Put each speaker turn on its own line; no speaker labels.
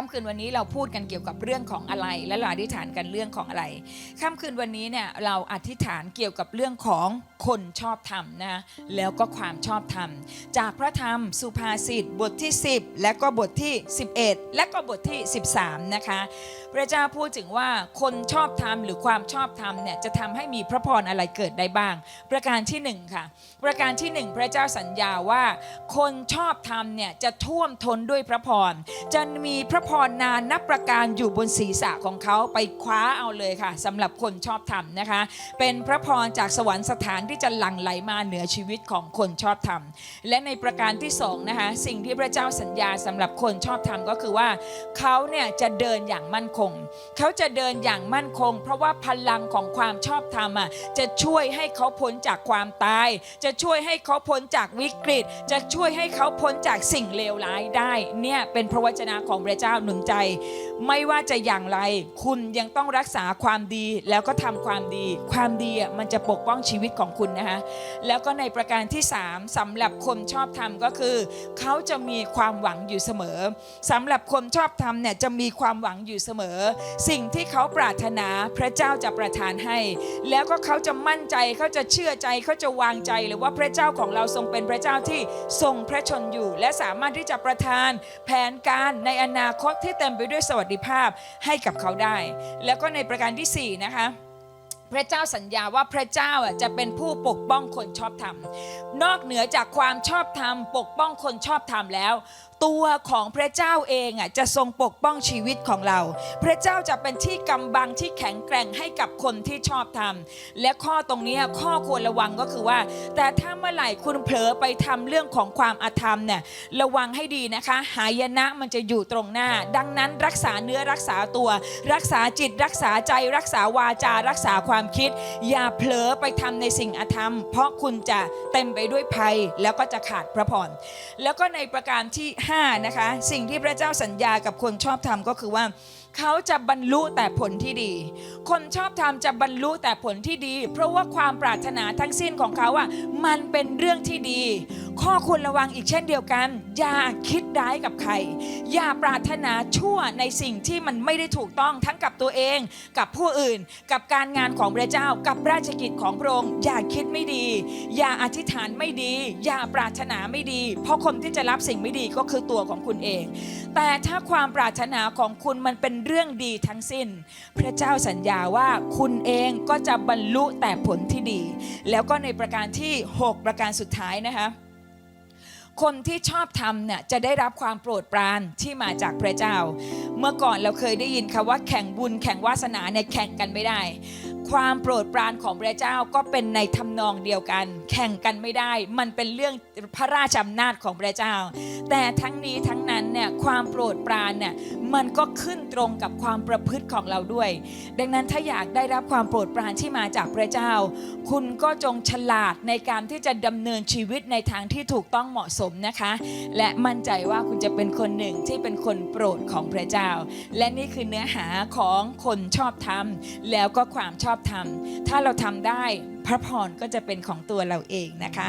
ค่ำคืนวันนี้เราพูดกันเกี่ยวกับเรื่องของอะไร และเราอธิษฐานกันเรื่องของอะไร ค่ำคืนวันนี้เนี่ยเราอธิษฐานเกี่ยวกับเรื่องของคนชอบธรรมนะแล้วก็ความชอบธรรม จากพระธรรมสุภาษิตบทที่ 10 และก็บทที่ 11 และก็บทที่ 13 นะคะ พระเจ้าพูดถึงว่าคนชอบธรรมหรือความชอบธรรมเนี่ยจะทำให้มีพระพรอะไรเกิดได้บ้าง ประการที่หนึ่งค่ะ ประการที่หนึ่งพระเจ้าสัญญาว่า คนชอบธรรมเนี่ยจะท่วมท้นด้วยพระพรจะมีพระพรนานนับประการอยู่บนศีรษะของเขาไปคว้าเอาเลยค่ะสำหรับคนชอบธรรมนะคะ เป็นพระพรจากสวรรคสถานที่จะหลั่งไหลมาเหนือชีวิตของคนชอบธรรม และในประการที่สองนะคะสิ่งที่พระเจ้าสัญญาสำหรับคนชอบธรรมก็คือว่าเขาเนี่ยจะเดินอย่างมั่นคง เขาจะเดินอย่างมั่นคง เพราะว่าพลังของความชอบธรรมอะจะช่วยให้เขาพ้นจากความตาย จะช่วยให้เขาพ้นจากวิกฤต จะช่วยให้เขาพ้นจากสิ่งเลวร้ายได้เนี่ยเป็นพระวจนะของพระเจ้าหนุนใจ ไม่ว่าจะอย่างไร คุณยังต้องรักษาความดีแล้วก็ทำความดี ความดีอะมันจะปกป้องชีวิตของคุณนะคะแล้วก็ในประการที่ 3สำหรับคนชอบธรรมก็คือ เขาจะมีความหวังอยู่เสมอสำหรับคนชอบธรรมเนี่ยจะมีความหวังอยู่เสมอ สิ่งที่เขาปรารถนาพระเจ้าจะประทานให้ แล้วก็เขาจะมั่นใจเขาจะเชื่อใจเขาจะวางใจหรือว่าพระเจ้าของเราทรงเป็นพระเจ้าที่ทรงพระชนอยู่ และสามารถที่จะประทานแผนการในอนาคคตที่เต็มไปด้วยสวัสดิภาพให้กับเขาได้ แล้วก็ในประการที่สี่นะคะพระเจ้าสัญญาว่าพระเจ้าจะเป็นผู้ปกป้องคนชอบธรรม นอกเหนือจากความชอบธรรม ปกป้องคนชอบธรรมแล้วตัวของพระเจ้าเองอะจะทรงปกป้องชีวิตของเรา พระเจ้าจะเป็นที่กำบังที่แข็งแกร่งให้กับคนที่ชอบธรรมและข้อตรงนี้ข้อควรระวังก็คือว่า แต่ถ้าเมื่อไหร่คุณเผลอไปทำเรื่องของความอาธรรมเนี่ยระวังให้ดีนะคะ หายนะมันจะอยู่ตรงหน้า ดังนั้นรักษาเนื้อรักษาตัว รักษาจิตรักษาใจรักษาวาจารักษาความคิด อย่าเผลอไปทำในสิ่งอาธรรม เพราะคุณจะเต็มไปด้วยภัยแล้วก็จะขาดพระพรแล้วก็ในประการที่5 นะคะ สิ่งที่พระเจ้าสัญญากับคนชอบธรรมก็คือว่า เขาจะบรรลุแต่ผลที่ดี คนชอบธรรมจะบรรลุแต่ผลที่ดี เพราะว่าความปรารถนาทั้งสิ้นของเขาอะมันเป็นเรื่องที่ดี ข้อควรระวังอีกเช่นเดียวกัน อย่าคิดร้ายกับใคร อย่าปรารถนาชั่วในสิ่งที่มันไม่ได้ถูกต้องทั้งกับตัวเอง กับผู้อื่น กับการงานของพระเจ้า กับราชกิจของพระองค์อย่าคิดไม่ดี อย่าอธิษฐานไม่ดี อย่าปรารถนาไม่ดี เพราะคนที่จะรับสิ่งไม่ดีก็คือตัวของคุณเอง แต่ถ้าความปรารถนาของคุณมันเป็นเรื่องดีทั้งสิ้น พระเจ้าสัญญาว่าคุณเองก็จะบรรลุแต่ผลที่ดี แล้วก็ในประการที่ 6 ประการสุดท้ายนะคะ คนที่ชอบทำเนี่ยจะได้รับความโปรดปรานที่มาจากพระเจ้า เมื่อก่อนเราเคยได้ยินคำว่าแข่งบุญแข่งวาสนาเนี่ยแข่งกันไม่ได้ ความโปรดปรานของพระเจ้าก็เป็นในทำนองเดียวกัน แข่งกันไม่ได้ มันเป็นเรื่องพระราชอำนาจของพระเจ้า แต่ทั้งนี้ทั้งนั้นเนี่ยความโปรดปรานเนี่ยมันก็ขึ้นตรงกับความประพฤติของเราด้วย ดังนั้นถ้าอยากได้รับความโปรดปรานที่มาจากพระเจ้า คุณก็จงฉลาดในการที่จะดำเนินชีวิตในทางที่ถูกต้องเหมาะสมนะคะ และมั่นใจว่าคุณจะเป็นคนหนึ่งที่เป็นคนโปรดของพระเจ้า และนี่คือเนื้อหาของคนชอบธรรมแล้วก็ความชอบอบทำถ้าเราทำได้พระพรก็จะเป็นของตัวเราเองนะคะ